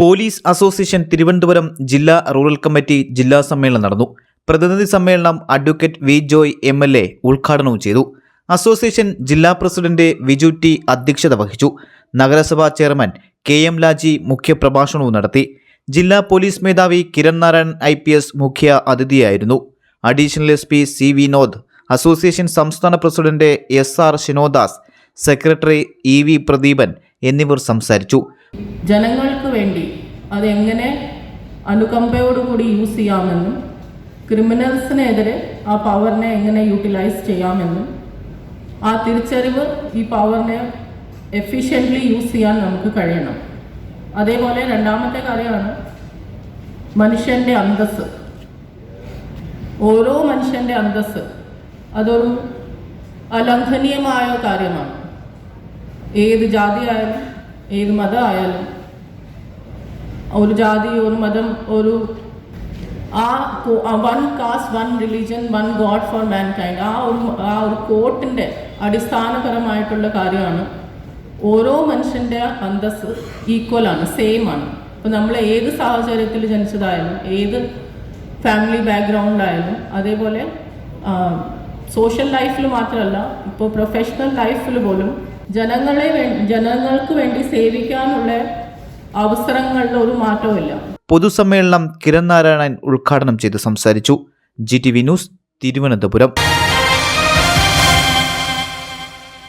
Police association Thiruvananthapuram ജില്ലാ rural committee ജില്ലാ സമ്മേളനം നടന്നു. പ്രതിനിധി സമ്മേളനം advocate V Joy M L A ഉദ്ഘാടനവും ചെയ്തു. അസോസിയേഷൻ ജില്ലാ പ്രസിഡന്റ് വിജു ടി അധ്യക്ഷത വഹിച്ചു. നഗരസഭാ ചെയർമാൻ കെ എം ലാജി മുഖ്യപ്രഭാഷണവും നടത്തി. ജില്ലാ പോലീസ് മേധാവി Kiran Narayan I P S മുഖ്യ അതിഥിയായിരുന്നു. Additional S P C Vinod association സംസ്ഥാന president S R Shinodas secretary E V Pradeepan എന്നിവർ സംസാരിച്ചു. ജനങ്ങൾക്ക് വേണ്ടി അതെങ്ങനെ അനുകമ്പയോടുകൂടി യൂസ് ചെയ്യാമെന്നും ക്രിമിനൽസിനെതിരെ ആ പവറിനെ എങ്ങനെ യൂട്ടിലൈസ് ചെയ്യാമെന്നും ആ തിരിച്ചറിവ് ഈ പവറിനെ എഫിഷ്യന്റ്ലി യൂസ് ചെയ്യാൻ നമുക്ക് കഴിയണം. അതേപോലെ രണ്ടാമത്തെ കാര്യമാണ് മനുഷ്യന്റെ അന്തസ് ഓരോ മനുഷ്യന്റെ അന്തസ് അതൊരു അലംഘനീയമായ കാര്യമാണ്. ഏത് ജാതി ആയാലും ഏത് മതം ആയാലും ഒരു ജാതി ഒരു മതം ഒരു ആ one caste one religion one god for mankind ആ ഒരു ആ ഒരു കോട്ടിന്റെ അടിസ്ഥാനപരമായിട്ടുള്ള കാര്യമാണ് ഓരോ മനുഷ്യന്റെ അന്തസ് ഈക്വലാണ് സെയിം ആണ്. അപ്പോൾ നമ്മൾ ഏത് സാഹചര്യത്തിൽ ജനിച്ചതായാലും ഏത് ഫാമിലി ബാക്ക്ഗ്രൗണ്ടായാലും അതേപോലെ സോഷ്യൽ ലൈഫിൽ മാത്രമല്ല ഇപ്പോൾ പ്രൊഫഷണൽ ലൈഫിൽ പോലും ജനങ്ങളെ ജനങ്ങൾക്ക് വേണ്ടി സേവിക്കാനുള്ള അവസരങ്ങളിൽ ഒരു മാറ്റവുമില്ല. പൊതുസമ്മേളനം കിരൺ നാരായണൻ ഉദ്ഘാടനം ചെയ്ത് സംസാരിച്ചു. G T V news Thiruvananthapuram.